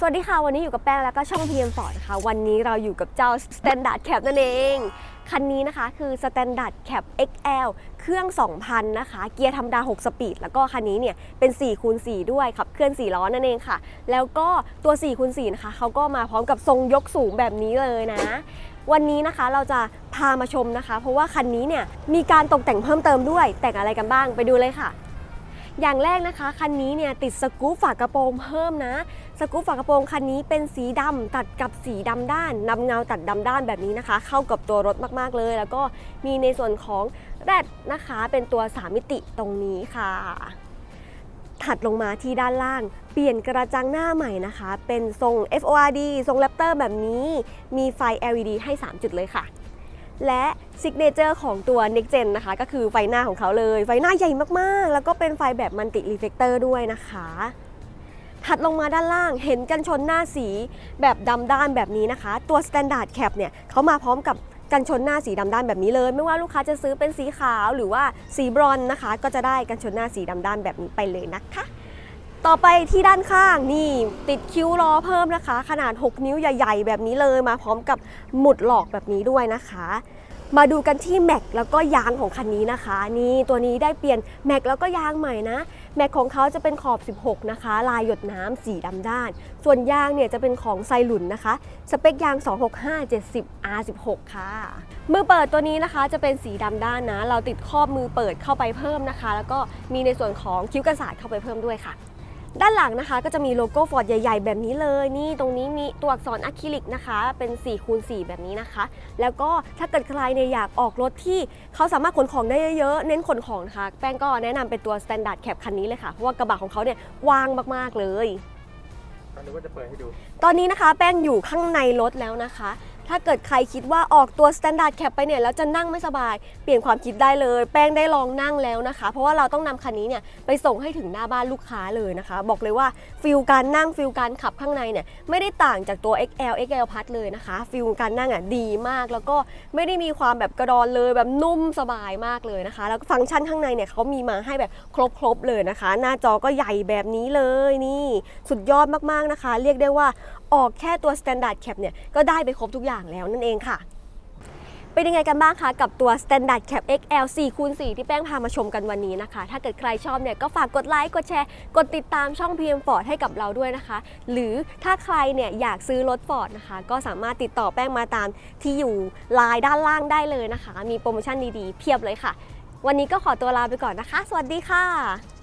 สวัสดีค่ะ วันนี้อยู่กับแป้งแล้วก็ช่อง PM Ford นะคะวันนี้เราอยู่กับเจ้า Standard Cab นั่นเอง คันนี้นะคะคือ Standard Cab XL เครื่อง 2,000 นะคะ เกียร์ธรรมดา 6 สปีด แล้วก็คันนี้เนี่ยเป็น4คูณ4ด้วยขับเคลื่อน 4 ล้อนั่นเองค่ะ แล้วก็ตัว4คูณ4นะคะเขาก็มาพร้อมกับทรงยกสูงแบบนี้เลยนะ วันนี้นะคะเราจะพามาชมนะคะ เพราะว่าคันนี้เนี่ยมีการตกแต่งเพิ่มเติมด้วย แต่งอะไรกันบ้างไปดูเลยค่ะ อย่างแรกนะคะคันนี้เนี่ยติดสกู๊ปฝากระโปรงเพิ่มนะ สกู๊ปฝากระโปรงคันนี้เป็นสีดำตัดกับสีดำด้านนำเงาตัดดำด้านแบบนี้นะคะ เข้ากับตัวรถมากๆเลย แล้วก็มีในส่วนของแรดนะคะเป็นตัว 3 มิติตรงนี้ค่ะ ถัดลงมาที่ด้านล่าง เปลี่ยนกระจังหน้าใหม่นะคะ เป็นทรง FORD ทรงแรปเตอร์แบบนี้ มีไฟ LED ให้ 3 จุดเลยค่ะ และซิกเนเจอร์ของตัว Next Gen นะคะ ก็คือไฟหน้าของเขาเลย ไฟหน้าใหญ่มากๆ แล้วก็เป็นไฟแบบมันติรีเฟกเตอร์ด้วยนะคะ ถัดลงมาด้านล่างเห็นกันชนหน้าสีแบบดำด้านแบบนี้นะคะ ตัว Standard Cap เนี่ยเขามาพร้อมกับกันชนหน้าสีดำด้านแบบนี้เลย ไม่ว่าลูกค้าจะซื้อเป็นสีขาวหรือว่าสีบรอนนะคะ ก็จะได้กันชนหน้าสีดำด้านแบบนี้ไปเลยนะคะ ต่อไปที่ด้านข้างนี่ติดคิ้วล้อเพิ่มนะคะ ขนาด 6 นิ้วใหญ่ ๆ แบบนี้เลยมาพร้อมกับหมุดหลอกแบบนี้ด้วยนะคะ มาดูกันที่แม็กแล้วก็ยางของคันนี้นะคะ นี่ตัวนี้ได้เปลี่ยนแม็กแล้วก็ยางใหม่นะแม็กของเขาจะเป็นขอบ 16 นะคะ ลายหยดน้ำสีดำด้าน ส่วนยางเนี่ยจะเป็นของไซลุนนะคะ สเปคยาง 265 70 R16 ค่ะ มือเปิดตัวนี้นะคะจะเป็นสีดำด้านนะ เราติดครอบมือเปิดเข้าไปเพิ่มนะคะ แล้วก็มีในส่วนของคิ้วกันศาสตร์เข้าไปเพิ่มด้วยค่ะ ด้านหลังนะคะก็จะมีโลโก้ฟอร์ดใหญ่ ๆ แบบนี้เลย นี่ตรงนี้มีตัวอักษรอะคริลิกนะคะ เป็น4คูณ4แบบนี้นะคะ แล้วก็ถ้าเกิดใครเนี่ยอยากออกรถที่เขาสามารถขนของได้เยอะๆ เน้นขนของนะคะ แป้งก็แนะนำเป็นตัว Standard Cab คันนี้เลยค่ะ เพราะว่ากระบะของเขาเนี่ยกว้างมากๆเลยตอนนี้ว่าจะเปิดให้ดู ตอนนี้นะคะแป้งอยู่ข้างในรถแล้วนะคะ ถ้าเกิดใครคิดว่าออกตัว Standard Cab ไปเนี่ยแล้วจะนั่งไม่สบาย เปลี่ยนความคิดได้เลย แป้งได้ลองนั่งแล้วนะคะ เพราะว่าเราต้องนำคันนี้เนี่ยไปส่งให้ถึงหน้าบ้านลูกค้าเลยนะคะ บอกเลยว่าฟิลการนั่งฟิลการขับข้างในเนี่ยไม่ได้ต่างจากตัว XL XL พัดเลยนะคะฟิลการนั่งอะดีมาก แล้วก็ไม่ได้มีความแบบกระดอนเลยแบบนุ่มสบายมากเลยนะคะ แล้วฟังก์ชันข้างในเนี่ยเขามีมาให้แบบครบๆเลยนะคะ หน้าจอก็ใหญ่แบบนี้เลยนี่ สุดยอดมากๆนะคะ เรียกได้ว่าออกแค่ตัว Standard Cap เนี่ยก็ได้ไปครบทุกอย่างแล้วนั่นเองค่ะ เป็นยังไงกันบ้างคะกับตัว Standard Cap XL 4คูณ4ที่แป้งพามาชมกันวันนี้นะคะ ถ้าเกิดใครชอบเนี่ยก็ฝากกดไลค์กดแชร์กดติดตามช่อง PM Ford ให้กับเราด้วยนะคะ หรือถ้าใครเนี่ยอยากซื้อรถ Ford นะคะ ก็สามารถติดต่อแป้งมาตามที่อยู่ไลน์ด้านล่างได้เลยนะคะ มีโปรโมชั่นดีๆ เพียบเลยค่ะ วันนี้ก็ขอตัวลาไปก่อนนะคะ สวัสดีค่ะ